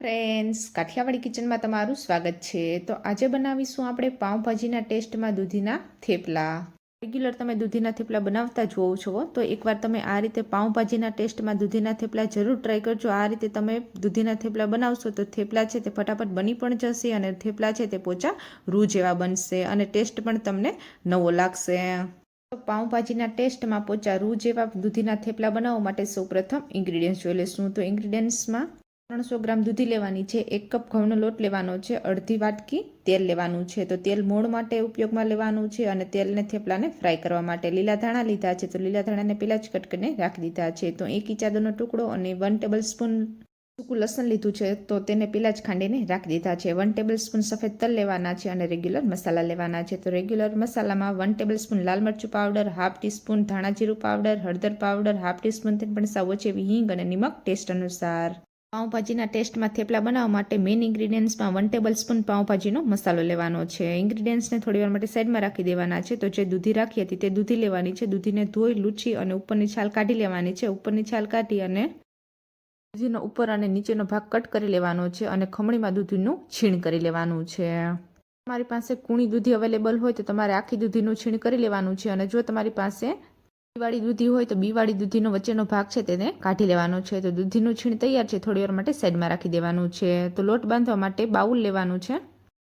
Friends Kathiawadi કિચનમાં તમારું સ્વાગત છે. તો આજે બનાવીશું આપણે પાઉંભાજીના ટેસ્ટમાં દૂધીના થેપલા. રેગ્યુલર તમે દૂધીના થેપલા બનાવતા જ હોવ છો, તો એકવાર તમે આ રીતે પાઉંભાજીના ટેસ્ટમાં દૂધીના થેપલા જરૂર ટ્રાય કરજો. આ રીતે તમે દૂધીના થેપલા બનાવશો તો થેપલા છે તે ફટાફટ બની પણ જશે અને થેપલા છે તે પોચા રૂ જેવા બનશે અને ટેસ્ટ પણ તમને નવો લાગશે. તો પાઉંભાજીના ટેસ્ટમાં પોચા રૂ જેવા દૂધીના થેપલા બનાવવા માટે સૌપ્રથમ ઇન્ગ્રીડિયન્ટ્સ જોઈ લઈશું. તો ઇન્ગ્રીડિયન્ટ્સમાં ત્રણસો ગ્રામ દૂધી લેવાની છે, એક કપ ઘઉંનો લોટ લેવાનો છે, અડધી વાટકી તેલ લેવાનું છે. તો તેલ મોણ માટે ઉપયોગમાં લેવાનું છે અને તેલને થેપલાને ફ્રાય કરવા માટે લીલા ધાણા લીધા છે. તો લીલા ધાણાને પહેલાં જ કટ રાખી દીધા છે. તો એક ઈચાદોનો ટુકડો અને વન ટેબલ સ્પૂન સૂકું લસણ લીધું છે. તો તેને પહેલાં જ ખાંડીને રાખી દીધા છે. વન ટેબલ સ્પૂન સફેદ તલ લેવાના છે અને રેગ્યુલર મસાલા લેવાના છે. તો રેગ્યુલર મસાલામાં વન ટેબલ સ્પૂન લાલ મરચું પાવડર હાફ ટીસ્પૂન ધાણા જીરું પાવડર હળદર પાવડર હાફ ટીસ્પૂન પણ સાવ ઓછી એવી હિંગ અને નિમક ટેસ્ટ અનુસાર. પાઉંભાજીના ટેસ્ટમાં થેપલા બનાવવા માટે મેઇન ઇન્ગ્રીડિયન્ટ્સમાં વન ટેબલ સ્પૂન પાઉંભાજીનો મસાલો લેવાનો છે. ઇન્ગ્રીડિયન્ટ્સને થોડીવાર માટે સાઈડમાં રાખી દેવાના છે. તો જે દૂધી રાખી હતી તે દૂધી લેવાની છે. દૂધીને ધોઈ, લૂછી અને ઉપરની છાલ કાઢી લેવાની છે. ઉપરની છાલ કાઢી અને દૂધીનો ઉપર અને નીચેનો ભાગ કટ કરી લેવાનો છે અને ખમણીમાં દૂધીનું છીણ કરી લેવાનું છે. તમારી પાસે કૂણી દૂધી અવેલેબલ હોય તો તમારે આખી દૂધીનું છીણ કરી લેવાનું છે અને જો તમારી પાસે બીવાળી દૂધી હોય તો બીવાળી દૂધીનો વચ્ચેનો ભાગ છે તેને કાઢી લેવાનો છે. તો દૂધીનું છીણ તૈયાર છે થોડી વાર માટે સાઈડમાં રાખી દેવાનું છે. તો લોટ બાંધવા માટે બાઉલ લેવાનું છે.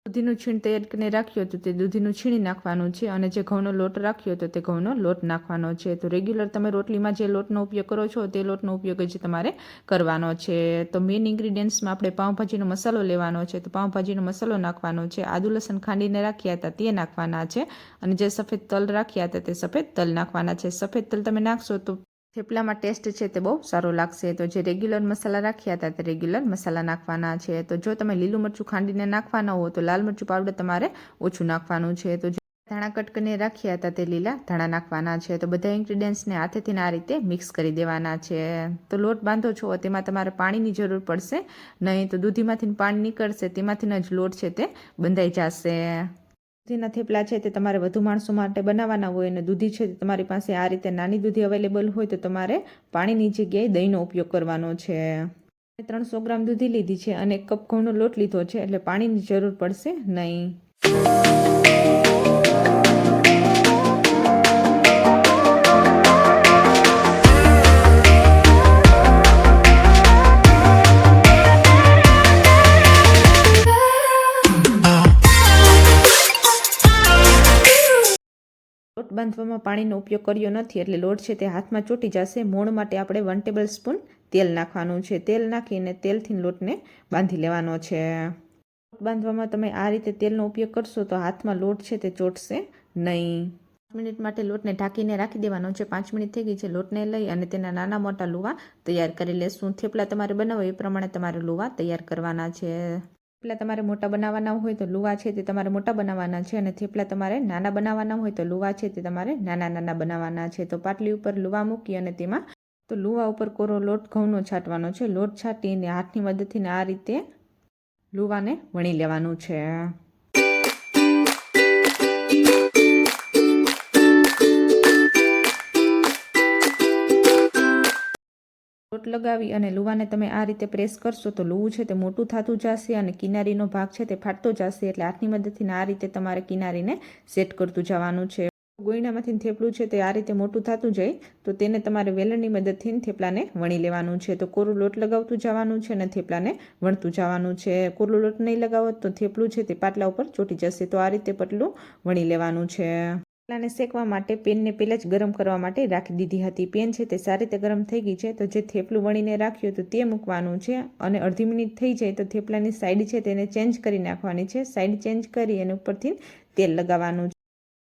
દૂધીનું છીણ તૈયાર કરીને રાખ્યું હતું તે દૂધીનું છીણી નાખવાનું છે અને જે ઘઉંનો લોટ રાખ્યો હતો તે ઘઉંનો લોટ નાખવાનો છે. તો રેગ્યુલર તમે રોટલીમાં જે લોટનો ઉપયોગ કરો છો તે લોટનો ઉપયોગ જ તમારે કરવાનો છે. તો મેઇન ઇન્ગ્રીડિયન્ટ્સમાં આપણે પાઉંભાજીનો મસાલો લેવાનો છે. તો પાઉંભાજીનો મસાલો નાખવાનો છે. આદુ લસણ ખાંડીને રાખ્યા હતા તે નાખવાના છે. અને જે સફેદ તલ રાખ્યા હતા તે સફેદ તલ નાખવાના છે. સફેદ તલ તમે નાખશો તો થેપલામાં ટેસ્ટ છે તે બહુ સારો લાગશે. તો જે રેગ્યુલર મસાલા રાખ્યા હતા તે રેગ્યુલર મસાલા નાખવાના છે. તો જો તમે લીલું મરચું ખાંડીને નાખવાના હો તો લાલ મરચું પાવડર તમારે ઓછું નાખવાનું છે. તો ધાણા કટ કરીને રાખ્યા હતા તે લીલા ધાણા નાખવાના છે. તો બધા ઇન્ગ્રીડિયન્ટ્સને હાથેથી આ રીતે મિક્સ કરી દેવાના છે. તો લોટ બાંધો છો તેમાં તમારે પાણીની જરૂર પડશે. નહીં તો દૂધીમાંથી પાણી નીકળશે તેમાંથી જ લોટ છે તે બંધાઈ જશે. દૂધીના થેપલા છે તે તમારે વધુ માણસો માટે બનાવવાના હોય અને દૂધી છે તે તમારી પાસે આ રીતે નાની દૂધી અવેલેબલ હોય તો તમારે પાણીની જગ્યાએ દહીંનો ઉપયોગ કરવાનો છે. ત્રણસો ગ્રામ દૂધી લીધી છે અને એક કપ ઘઉંનો લોટ લીધો છે એટલે પાણીની જરૂર પડશે નહીં. બાંધવામાં પાણીનો ઉપયોગ કર્યો નથી એટલે લોટ છે તે હાથમાં ચોટી જશે. મોણ માટે આપણે વન ટેબલ સ્પૂન તેલ નાખવાનું છે. તેલ નાખીને તેલથી લોટને બાંધી લેવાનો છે. લોટ બાંધવામાં તમે આ રીતે તેલનો ઉપયોગ કરશો તો હાથમાં લોટ છે તે ચોટશે નહીં. પાંચ મિનિટ માટે લોટને ઢાંકીને રાખી દેવાનો છે. પાંચ મિનિટ થઈ ગઈ છે. લોટને લઈ અને તેના નાના મોટા લુવા તૈયાર કરી લેશું. થેપલા તમારે બનાવો એ પ્રમાણે તમારે લુવા તૈયાર કરવાના છે. થેપલા તમારે મોટા બનાવવાના હોય તો લુવા છે તે તમારે મોટા બનાવવાના છે અને થેપલા તમારે નાના બનાવવાના હોય તો લુવા છે તે તમારે નાના નાના બનાવવાના છે. તો પાટલી ઉપર લુવા મૂકી અને તેમાં તો લુવા ઉપર કોરો લોટ ઘઉંનો છાંટવાનો છે. લોટ છાંટીને હાથની મદદથી આ રીતે લુવાને વણી લેવાનું છે. લોટ લગાવી અને લુવાને તમે આ રીતે પ્રેસ કરશો તો લુવું છે તે મોટું થતું જશે અને કિનારીનો ભાગ છે તે ફાટતો જશે એટલે હાથની મદદથી આ રીતે તમારે કિનારીને સેટ કરતું જવાનું છે. ગોયણામાંથી થેપલું છે તે આ રીતે મોટું થતું જાય તો તેને તમારે વેલણની મદદથી થેપલાને વણી લેવાનું છે. તો કોરું લોટ લગાવતું જવાનું છે અને થેપલાને વણતું જવાનું છે. કોરું લોટ નહીં લગાવો તો થેપલું છે તે પાટલા ઉપર ચોટી જશે તો આ રીતે પટલું વણી લેવાનું છે. થેપલાને શેકવા માટે પેનને પહેલાં જ ગરમ કરવા માટે રાખી દીધી હતી. પેન છે તે સારી રીતે ગરમ થઈ ગઈ છે, તો જે થેપલું વણીને રાખ્યું હતું તે મૂકવાનું છે અને અડધી મિનિટ થઈ જાય તો થેપલાની સાઈડ છે તેને ચેન્જ કરી નાખવાની છે. સાઈડ ચેન્જ કરી અને ઉપરથી તેલ લગાવવાનું છે.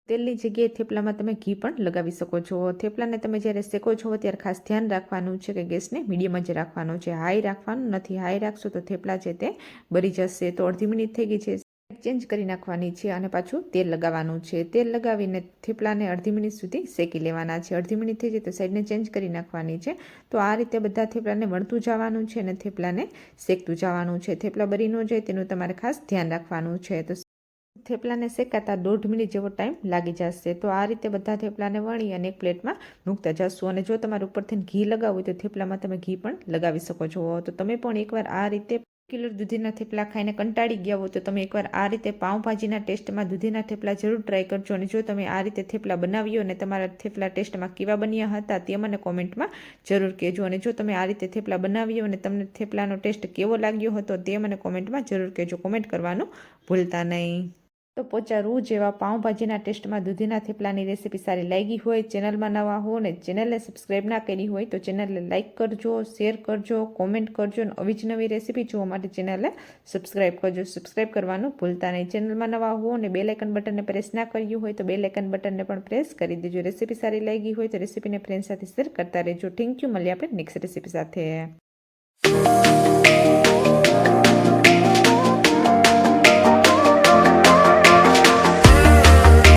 તેલની જગ્યાએ થેપલામાં તમે ઘી પણ લગાવી શકો છો. થેપલાને તમે જ્યારે શેકો છો ત્યારે ખાસ ધ્યાન રાખવાનું છે કે ગેસને મીડિયમ જ રાખવાનો છે. હાઈ રાખવાનું નથી. હાઈ રાખશો તો થેપલા છે તે બરી જશે. તો અડધી મિનિટ થઈ ગઈ છે. ચેન્જ કરી નાખવાની છે અને પાછું તેલ લગાવવાનું છે. તેલ લગાવીને થેપલાને અડધી મિનિટ સુધી શેકી લેવાના છે. અડધી મિનિટ થઈ જાય તો સાઈડને ચેન્જ કરી નાખવાની છે. તો આ રીતે બધા થેપલાને વણતું જવાનું છે અને થેપલાને શેકતું જવાનું છે. થેપલા બરી ન જાય તેનું તમારે ખાસ ધ્યાન રાખવાનું છે. તો થેપલાને શેકાતા દોઢ મિનિટ જેવો ટાઈમ લાગી જશે. તો આ રીતે બધા થેપલાને વણી અને એક પ્લેટમાં મૂકતા જશું. અને જો તમારે ઉપરથી ઘી લગાવવું હોય તો થેપલામાં તમે ઘી પણ લગાવી શકો છો. તો તમે પણ એકવાર આ રીતે કિલર દૂધીના થેપલા ખાઈને કંટાળી ગયા હો, તો તમે એકવાર આ રીતે પાઉંભાજીના ટેસ્ટમાં દૂધીના થેપલા જરૂર ટ્રાય કરજો અને જો તમે આ રીતે થેપલા બનાવ્યો અને તમારા થેપલા ટેસ્ટમાં કેવા બન્યા હતા તે મને કોમેન્ટમાં જરૂર કહેજો. અને જો તમે આ રીતે થેપલા બનાવ્યો અને તમને થેપલાનો ટેસ્ટ કેવો લાગ્યો હતો તે મને કોમેન્ટમાં જરૂર કહેજો. કોમેન્ટ કરવાનું ભૂલતા નહીં. તો પોચા રૂ જેવા પાઉંભાજીના ટેસ્ટમાં દૂધીના થેપલાની રેસીપી સારી લાગી હોય, ચેનલમાં નવા હો ને ચેનલને સબસ્ક્રાઈબ ના કરી હોય, તો ચેનલને લાઇક કરજો, શેર કરજો, કોમેન્ટ કરજો અને આવી જ નવી રેસીપી જોવા માટે ચેનલને સબસ્ક્રાઈબ કરજો. સબસ્ક્રાઈબ કરવાનું ભૂલતા નહીં. ચેનલમાં નવા હો અને બે લાઇકન બટનને પ્રેસ ના કર્યું હોય, તો બે લાઇકન બટનને પણ પ્રેસ કરી દેજો. રેસીપી સારી લાગી હોય, તો રેસીપીને ફ્રેન્ડ સાથે શેર કરતા રહેજો. થેન્ક યુ મળીએ આપણે નેક્સ્ટ રેસીપી સાથે.